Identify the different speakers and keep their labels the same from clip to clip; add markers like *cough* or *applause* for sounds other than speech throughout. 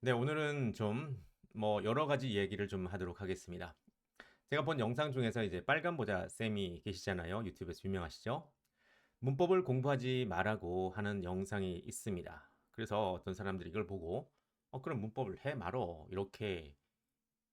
Speaker 1: 네, 오늘은 좀 뭐 여러 가지 얘기를 좀 하도록 하겠습니다. 제가 본 영상 중에서 이제 빨간 모자 쌤이 계시잖아요. 유튜브에서 유명하시죠? 문법을 공부하지 말라고 하는 영상이 있습니다. 그래서 어떤 사람들이 이걸 보고 어, 그럼 문법을 해 말어 이렇게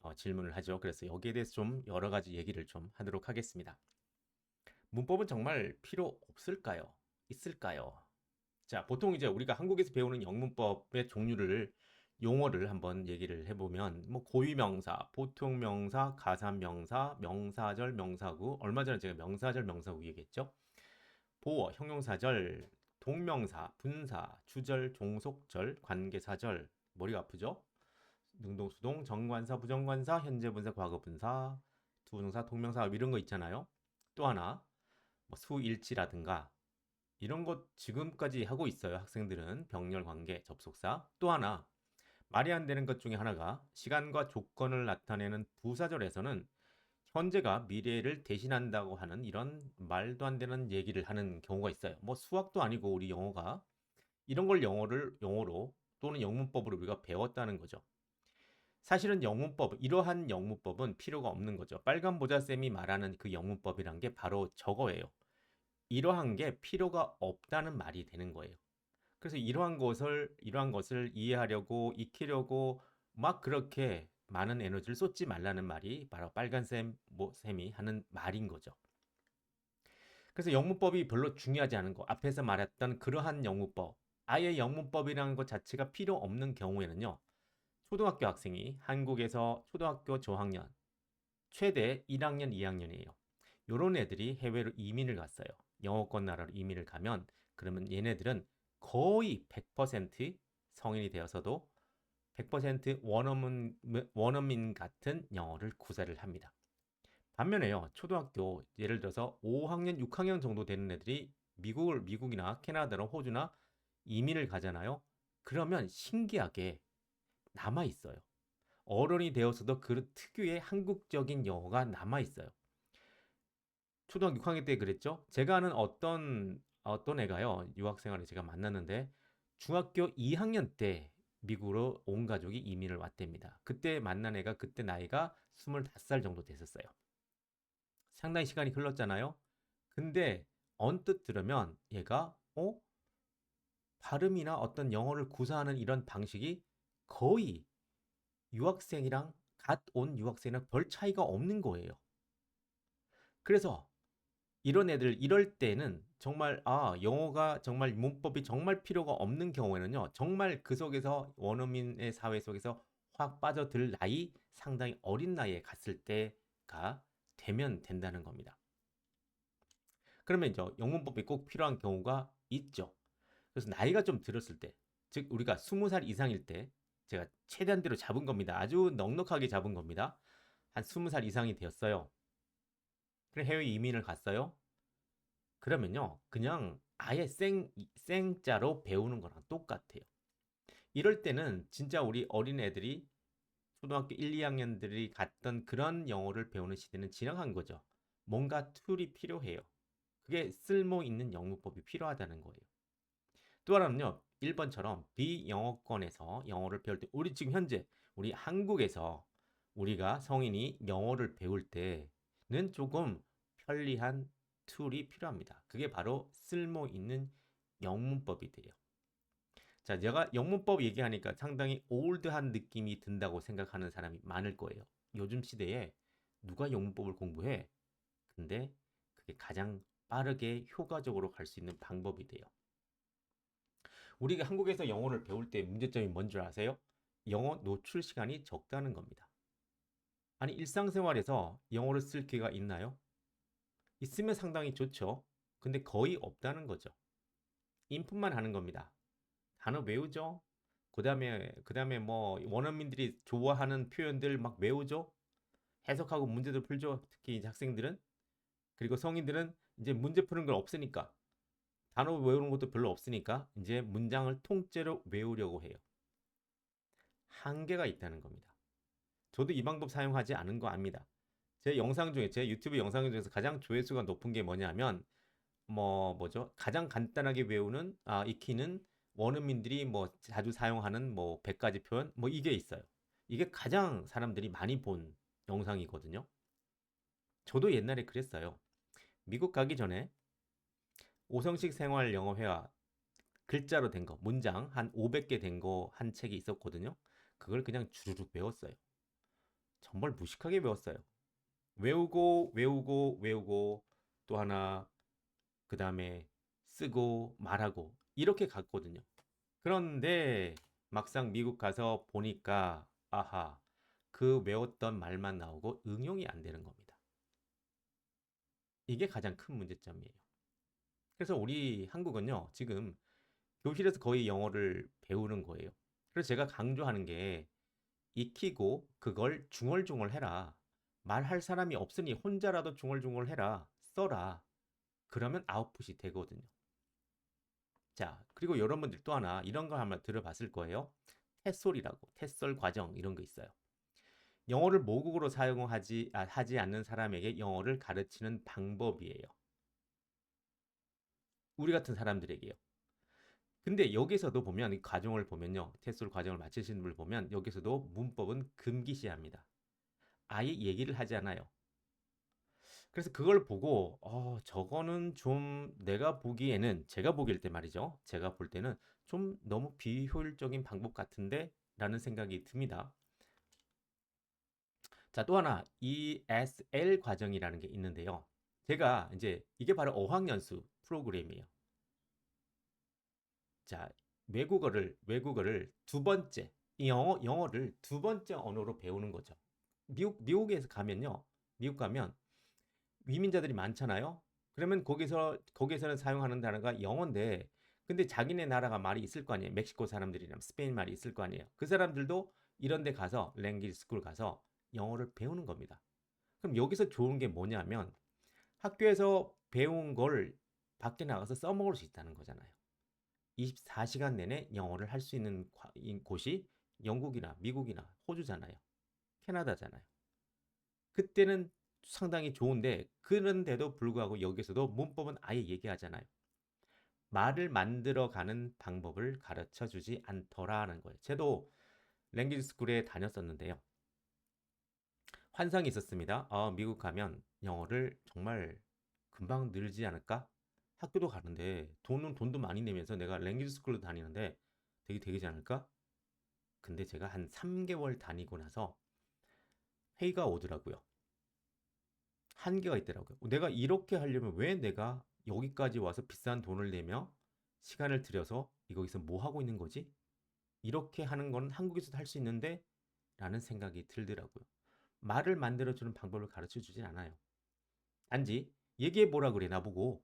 Speaker 1: 어, 질문을 하죠. 그래서 여기에 대해서 좀 여러 가지 얘기를 좀 하도록 하겠습니다. 문법은 정말 필요 없을까요? 있을까요? 자, 보통 이제 우리가 한국에서 배우는 영문법의 종류를 용어를 한번 얘기를 해보면 뭐 고유명사, 보통명사, 가산명사, 명사절, 명사구 얼마 전에 제가 명사절, 명사구 얘기했죠. 보어, 형용사절, 동명사, 분사, 주절, 종속절, 관계사절 머리가 아프죠? 능동수동, 정관사, 부정관사, 현재분사, 과거분사, 두부정사, 동명사 이런 거 있잖아요. 또 하나 뭐 수일치라든가 이런 것 지금까지 하고 있어요. 학생들은 병렬 관계, 접속사. 또 하나 말이 안 되는 것 중에 하나가 시간과 조건을 나타내는 부사절에서는 현재가 미래를 대신한다고 하는 이런 말도 안 되는 얘기를 하는 경우가 있어요. 뭐 수학도 아니고 우리 영어가 이런 걸 영어를 영어로 또는 영문법으로 우리가 배웠다는 거죠. 사실은 영문법, 이러한 영문법은 필요가 없는 거죠. 빨간 모자쌤이 말하는 그 영문법이란 게 바로 저거예요. 이러한 게 필요가 없다는 말이 되는 거예요. 그래서 이러한 것을 이러한 것을 이해하려고 익히려고 막 그렇게 많은 에너지를 쏟지 말라는 말이 바로 빨간 쌤, 뭐 쌤이 하는 말인 거죠. 그래서 영문법이 별로 중요하지 않은 거. 앞에서 말했던 그러한 영문법, 아예 영문법이라는 것 자체가 필요 없는 경우에는요. 초등학교 학생이 한국에서 초등학교 저학년 최대 1학년, 2학년이에요. 요런 애들이 해외로 이민을 갔어요. 영어권 나라로 이민을 가면 그러면 얘네들은 거의 100% 성인이 되어서도 100% 원어민, 원어민 같은 영어를 구사를 합니다. 반면에요, 초등학교 예를 들어서 5학년, 6학년 정도 되는 애들이 미국을 미국이나 캐나다나 호주나 이민을 가잖아요. 그러면 신기하게 남아 있어요. 어른이 되어서도 그 특유의 한국적인 영어가 남아 있어요. 초등학교 6학년 때 그랬죠. 제가 아는 어떤 어떤 애가요. 유학생활에 제가 만났는데 중학교 2학년 때 미국으로 온 가족이 이민을 왔답니다. 그때 만난 애가 그때 나이가 25살 정도 됐었어요. 상당히 시간이 흘렀잖아요. 근데 언뜻 들으면 얘가 어? 발음이나 어떤 영어를 구사하는 이런 방식이 거의 유학생이랑 갓 온 유학생이랑 별 차이가 없는 거예요. 그래서 이런 애들 이럴 때는 정말 아 영어가 정말 문법이 정말 필요가 없는 경우에는요 정말 그 속에서 원어민의 사회 속에서 확 빠져들 나이 상당히 어린 나이에 갔을 때가 되면 된다는 겁니다. 그러면 이제 영문법이 꼭 필요한 경우가 있죠. 그래서 나이가 좀 들었을 때, 즉 우리가 20살 이상일 때 제가 최대한대로 잡은 겁니다. 아주 넉넉하게 잡은 겁니다. 한 20살 이상이 되었어요. 그래 해외 이민을 갔어요. 그러면요, 그냥 아예 생, 생자로 배우는 거랑 똑같아요. 이럴 때는 진짜 우리 어린 애들이 초등학교 1, 2학년들이 갔던 그런 영어를 배우는 시대는 지나간 거죠. 뭔가 툴이 필요해요. 그게 쓸모 있는 영문법이 필요하다는 거예요. 또 하나는요, 1번처럼 비영어권에서 영어를 배울 때, 우리 지금 현재, 우리 한국에서 우리가 성인이 영어를 배울 때는 조금 편리한 툴이 필요합니다. 그게 바로 쓸모 있는 영문법이 돼요. 자, 제가 영문법 얘기하니까 상당히 올드한 느낌이 든다고 생각하는 사람이 많을 거예요. 요즘 시대에 누가 영문법을 공부해? 근데 그게 가장 빠르게 효과적으로 갈 수 있는 방법이 돼요. 우리가 한국에서 영어를 배울 때 문제점이 뭔 줄 아세요? 영어 노출 시간이 적다는 겁니다. 아니, 일상생활에서 영어를 쓸 기회가 있나요? 있으면 상당히 좋죠. 근데 거의 없다는 거죠. 인풋만 하는 겁니다. 단어 외우죠. 그 다음에 그 다음에 뭐 원어민들이 좋아하는 표현들 막 외우죠. 해석하고 문제도 풀죠. 특히 이제 학생들은 그리고 성인들은 이제 문제 푸는 걸 없으니까 단어 외우는 것도 별로 없으니까 이제 문장을 통째로 외우려고 해요. 한계가 있다는 겁니다. 저도 이 방법 사용하지 않은 거 압니다. 제 영상 중에 제 유튜브 영상 중에서 가장 조회수가 높은 게 뭐냐면 뭐 뭐죠? 가장 간단하게 외우는 아 익히는 원어민들이 뭐 자주 사용하는 뭐 100가지 표현 뭐 이게 있어요. 이게 가장 사람들이 많이 본 영상이거든요. 저도 옛날에 그랬어요. 미국 가기 전에 오성식 생활 영어 회화 글자로 된 거, 문장 한 500개 된 거 한 책이 있었거든요. 그걸 그냥 주르륵 외웠어요. 정말 무식하게 외웠어요. 외우고 외우고 외우고 또 하나 그 다음에 쓰고 말하고 이렇게 갔거든요. 그런데 막상 미국 가서 보니까 아하 그 외웠던 말만 나오고 응용이 안 되는 겁니다. 이게 가장 큰 문제점이에요. 그래서 우리 한국은요 지금 교실에서 거의 영어를 배우는 거예요. 그래서 제가 강조하는 게 익히고 그걸 중얼중얼 해라. 말할 사람이 없으니 혼자라도 중얼중얼 해라. 써라. 그러면 아웃풋이 되거든요. 자, 그리고 여러분들 또 하나 이런 거 한번 들어봤을 거예요. 테솔이라고, 테솔 과정 이런 거 있어요. 영어를 모국어로 사용하지 아, 하지 않는 사람에게 영어를 가르치는 방법이에요. 우리 같은 사람들에게요. 근데 여기서도 보면 이 과정을 보면요. 테솔 과정을 마치신 분을 보면 여기서도 문법은 금기시합니다. 아예 얘기를 하지 않아요. 그래서 그걸 보고 어, 저거는 좀 내가 보기에는 제가 보기일 때 말이죠. 제가 볼 때는 좀 너무 비효율적인 방법 같은데 라는 생각이 듭니다. 자, 또 하나 ESL 과정이라는 게 있는데요. 제가 이제 이게 바로 어학연수 프로그램이에요. 자, 외국어를 외국어를 두 번째 영어 영어를 두 번째 언어로 배우는 거죠. 미국 미국에서 가면요. 미국 가면 위민자들이 많잖아요. 그러면 거기서 거기서는 사용하는 단어가 영어인데 근데 자기네 나라가 말이 있을 거 아니에요. 멕시코 사람들이랑 스페인 말이 있을 거 아니에요. 그 사람들도 이런 데 가서 랭귀지 스쿨 가서 영어를 배우는 겁니다. 그럼 여기서 좋은 게 뭐냐면 학교에서 배운 걸 밖에 나가서 써먹을 수 있다는 거잖아요. 24시간 내내 영어를 할 수 있는 곳이 영국이나 미국이나 호주잖아요. 캐나다잖아요. 그때는 상당히 좋은데 그런데도 불구하고 여기서도 문법은 아예 얘기하잖아요. 말을 만들어 가는 방법을 가르쳐 주지 않더라는 거예요. 저도 랭귀지 스쿨에 다녔었는데요. 환상이 있었습니다. 아, 미국 가면 영어를 정말 금방 늘지 않을까? 학교도 가는데 돈은 돈도 많이 내면서 내가 랭귀지 스쿨로 다니는데 되게 되지 않을까? 근데 제가 한 3개월 다니고 나서 회의가 오더라고요. 한계가 있더라고요. 내가 이렇게 하려면 왜 내가 여기까지 와서 비싼 돈을 내며 시간을 들여서 여기서 뭐 하고 있는 거지? 이렇게 하는 건 한국에서도 할 수 있는데 라는 생각이 들더라고요. 말을 만들어주는 방법을 가르쳐 주진 않아요. 단지 얘기해 보라 그래 나보고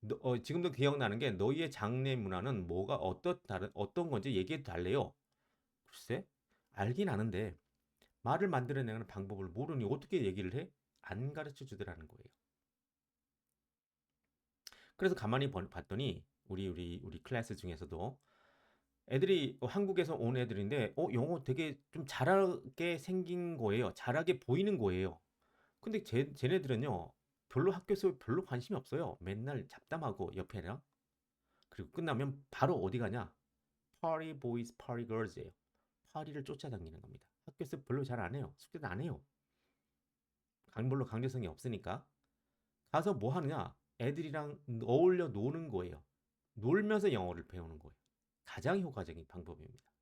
Speaker 1: 너, 어, 지금도 기억나는 게 너희의 장래 문화는 뭐가 어떤 다른 어떤 건지 얘기해 달래요. 글쎄 알긴 아는데 말을 만들어내는 방법을 모르니 어떻게 얘기를 해? 안 가르쳐 주더라는 거예요. 그래서 가만히 봤더니 우리 우리 우리 클래스 중에서도 애들이 한국에서 온 애들인데 어 영어 되게 좀 잘하게 생긴 거예요. 잘하게 보이는 거예요. 근데 쟤, 쟤네들은요 별로 학교에서 별로 관심이 없어요. 맨날 잡담하고 옆에 랑 그리고 끝나면 바로 어디 가냐? party boys, party girls예요. 파리를 쫓아다니는 겁니다. 학교에서 별로 잘 안 해요. 숙제도 안 해요. 강별로 강제성이 없으니까 가서 뭐 하느냐? 애들이랑 어울려 노는 거예요. 놀면서 영어를 배우는 거예요. 가장 효과적인 방법입니다.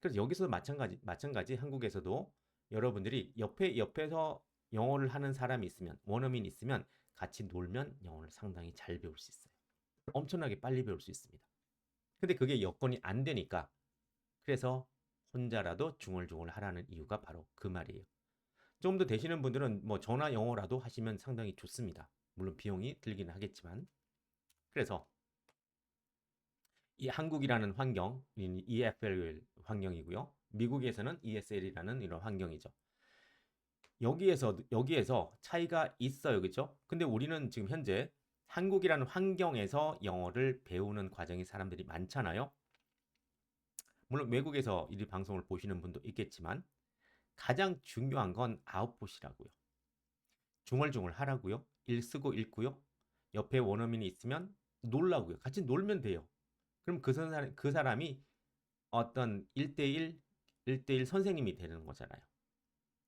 Speaker 1: 그래서 여기서도 마찬가지 마찬가지 한국에서도 여러분들이 옆에 옆에서 영어를 하는 사람이 있으면 원어민이 있으면 같이 놀면 영어를 상당히 잘 배울 수 있어요. 엄청나게 빨리 배울 수 있습니다. 근데 그게 여건이 안 되니까 그래서 혼자라도 중얼중얼 하라는 이유가 바로 그 말이에요. 좀더 되시는 분들은 뭐 전화 영어라도 하시면 상당히 좋습니다. 물론 비용이 들기는 하겠지만 그래서 이 한국이라는 환경, EFL 환경이고요. 미국에서는 ESL이라는 이런 환경이죠. 여기에서 여기에서 차이가 있어요. 그렇죠? 근데 우리는 지금 현재 한국이라는 환경에서 영어를 배우는 과정이 사람들이 많잖아요. 물론 외국에서 이 방송을 보시는 분도 있겠지만 가장 중요한 건 아웃풋이라고요. 중얼중얼 하라고요. 일 쓰고 읽고요. 옆에 원어민이 있으면 놀라고요. 같이 놀면 돼요. 그럼 그 사람 그 사람이 어떤 1대1 1대1 선생님이 되는 거잖아요.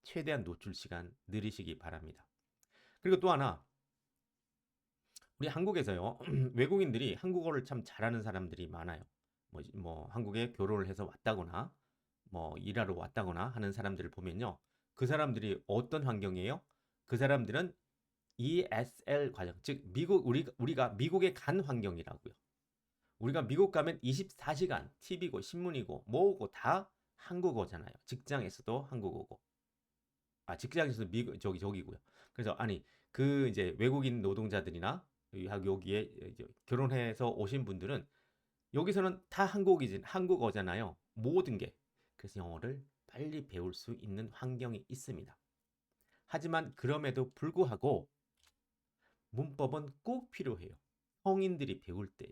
Speaker 1: 최대한 노출 시간 늘리시기 바랍니다. 그리고 또 하나 우리 한국에서요. *clears throat* 외국인들이 한국어를 참 잘하는 사람들이 많아요. 뭐, 뭐 한국에 결혼을 해서 왔다거나 뭐 일하러 왔다거나 하는 사람들을 보면요. 그 사람들이 어떤 환경이에요? 그 사람들은 ESL 과정, 즉 미국 우리 우리가 미국에 간 환경이라고요. 우리가 미국 가면 24시간 TV고 신문이고 뭐고 다 한국어잖아요. 직장에서도 한국어고. 아, 직장에서도 미국 저기 저기고요. 그래서 아니 그 이제 외국인 노동자들이나 여기에 결혼해서 오신 분들은 여기서는 다 한국이지 한국어잖아요. 모든 게. 그래서 영어를 빨리 배울 수 있는 환경이 있습니다. 하지만 그럼에도 불구하고 문법은 꼭 필요해요. 성인들이 배울 때요.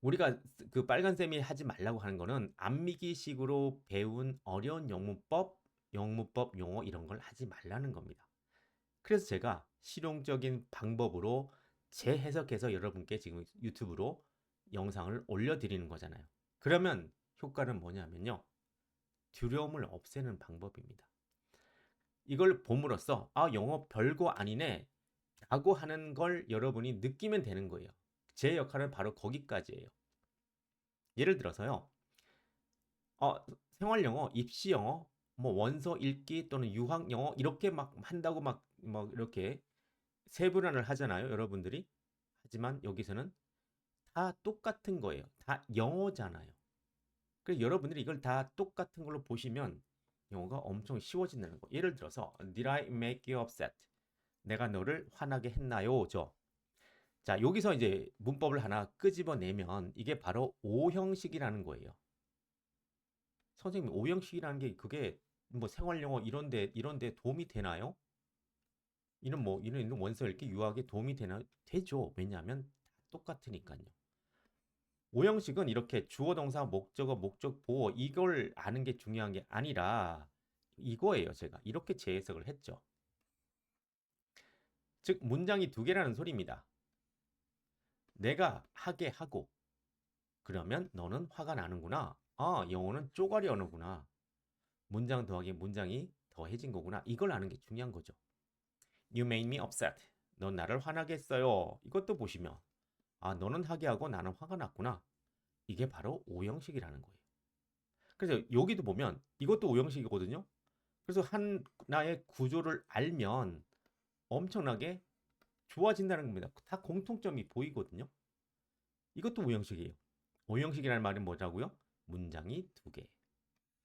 Speaker 1: 우리가 그 빨간 쌤이 하지 말라고 하는 거는 암미기식으로 배운 어려운 영문법, 영문법 용어 이런 걸 하지 말라는 겁니다. 그래서 제가 실용적인 방법으로 재해석해서 여러분께 지금 유튜브로 영상을 올려드리는 거잖아요. 그러면 효과는 뭐냐면요. 두려움을 없애는 방법입니다. 이걸 봄으로써 아 영어 별거 아니네 라고 하는 걸 여러분이 느끼면 되는 거예요. 제 역할은 바로 거기까지예요. 예를 들어서요. 어, 생활 영어, 입시 영어, 뭐 원서 읽기 또는 유학 영어 이렇게 막 한다고 막, 막 이렇게 세분화를 하잖아요. 여러분들이. 하지만 여기서는 다 똑같은 거예요. 다 영어잖아요. 그래서 여러분들이 이걸 다 똑같은 걸로 보시면 영어가 엄청 쉬워진다는 거. 예를 들어서 Did I make you upset? 내가 너를 화나게 했나요? 죠. 자, 여기서 이제 문법을 하나 끄집어내면 이게 바로 오형식이라는 거예요. 선생님, 오형식이라는 게 그게 뭐 생활 영어 이런 데 이런 데 도움이 되나요? 이런 뭐 이런 이런 원서 읽기 유학에 도움이 되나 되죠. 왜냐하면 똑같으니까요. 오형식은 이렇게 주어 동사 목적어 목적 보어 이걸 아는 게 중요한 게 아니라 이거예요. 제가 이렇게 재해석을 했죠. 즉 문장이 두 개라는 소리입니다. 내가 하게 하고 그러면 너는 화가 나는구나. 아, 영어는 쪼가리 언어구나. 문장 더하기 문장이 더해진 거구나. 이걸 아는 게 중요한 거죠. You made me upset. 넌 나를 화나게 했어요. 이것도 보시면 아, 너는 하게 하고 나는 화가 났구나. 이게 바로 오형식이라는 거예요. 그래서 여기도 보면 이것도 오형식이거든요. 그래서 하나의 구조를 알면 엄청나게 좋아진다는 겁니다. 다 공통점이 보이거든요. 이것도 오형식이에요. 오형식이라는 말은 뭐라고요? 문장이 두 개.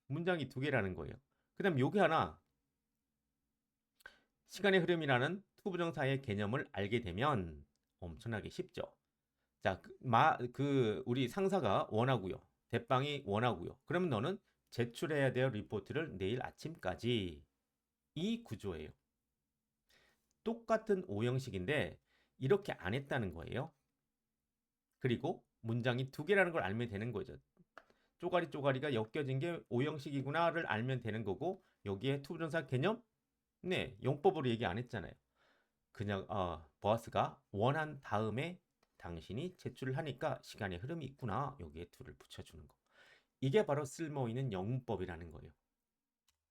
Speaker 1: 문장이 두 개라는 거예요. 그 다음 여기 하나 시간의 흐름이라는 투부정사의 개념을 알게 되면 엄청나게 쉽죠. 자, 그, 마, 그 우리 상사가 원하고요. 대빵이 원하고요. 그러면 너는 제출해야 될 리포트를 내일 아침까지 이 구조예요. 똑같은 오형식인데 이렇게 안 했다는 거예요. 그리고 문장이 두 개라는 걸 알면 되는 거죠. 쪼가리 쪼가리가 엮여진 게 오형식이구나를 알면 되는 거고 여기에 투부정사 개념 네 용법으로 얘기 안 했잖아요. 그냥 어, 버스가 원한 다음에 당신이 제출을 하니까 시간의 흐름이 있구나. 여기에 툴을 붙여주는 거. 이게 바로 쓸모있는 영문법이라는 거예요.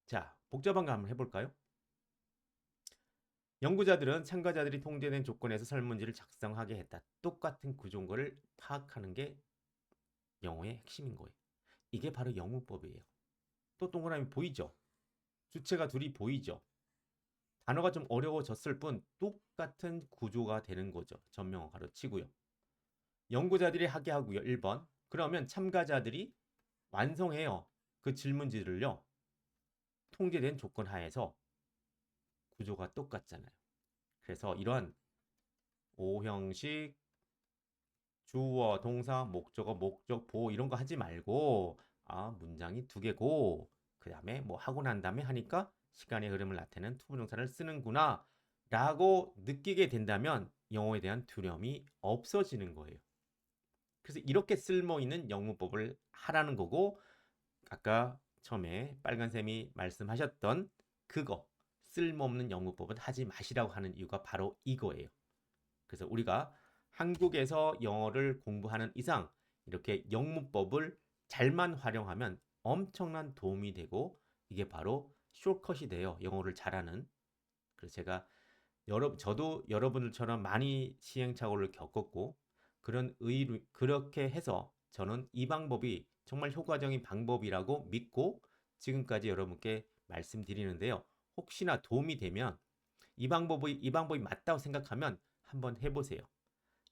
Speaker 1: 자, 복잡한 거 한번 해볼까요? 연구자들은 참가자들이 통제된 조건에서 설문지를 작성하게 했다. 똑같은 구조인 거를 파악하는 게 영어의 핵심인 거예요. 이게 바로 영문법이에요. 또 동그라미 보이죠? 주체가 둘이 보이죠? 단어가 좀 어려워졌을 뿐 똑같은 구조가 되는 거죠. 전명어 가로치고요. 연구자들이 하게 하고요. 1번. 그러면 참가자들이 완성해요. 그 질문지를요. 통제된 조건 하에서 구조가 똑같잖아요. 그래서 이러한 오형식 주어, 동사, 목적어, 목적, 보호 이런 거 하지 말고 아 문장이 두 개고 그 다음에 뭐 하고 난 다음에 하니까 시간의 흐름을 나타내는 투부정사를 쓰는구나 라고 느끼게 된다면 영어에 대한 두려움이 없어지는 거예요. 그래서 이렇게 쓸모있는 영문법을 하라는 거고 아까 처음에 빨간쌤이 말씀하셨던 그거 쓸모없는 영문법은 하지 마시라고 하는 이유가 바로 이거예요. 그래서 우리가 한국에서 영어를 공부하는 이상 이렇게 영문법을 잘만 활용하면 엄청난 도움이 되고 이게 바로 숏컷이 돼요. 영어를 잘하는. 그래서 제가 여러 저도 여러분들처럼 많이 시행착오를 겪었고 그런 의로 그렇게 해서 저는 이 방법이 정말 효과적인 방법이라고 믿고 지금까지 여러분께 말씀드리는데요. 혹시나 도움이 되면 이 방법이 이 방법이 맞다고 생각하면 한번 해보세요.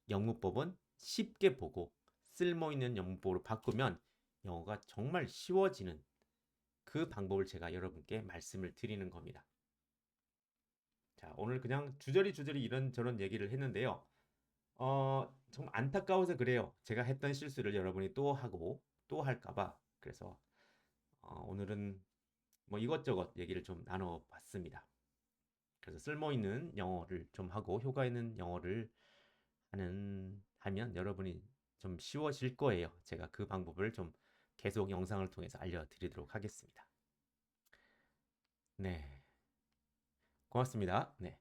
Speaker 1: 영문법은 쉽게 보고 쓸모 있는 영문법으로 바꾸면 영어가 정말 쉬워지는 그 방법을 제가 여러분께 말씀을 드리는 겁니다. 자, 오늘 그냥 주저리 주저리 이런저런 얘기를 했는데요. 어, 정말 안타까워서 그래요. 제가 했던 실수를 여러분이 또 하고 또 할까봐. 그래서 어, 오늘은 뭐 이것저것 얘기를 좀 나눠봤습니다. 그래서 쓸모 있는 영어를 좀 하고 효과 있는 영어를 하는 하면 여러분이 좀 쉬워질 거예요. 제가 그 방법을 좀 계속 영상을 통해서 알려드리도록 하겠습니다. 네. 고맙습니다. 네.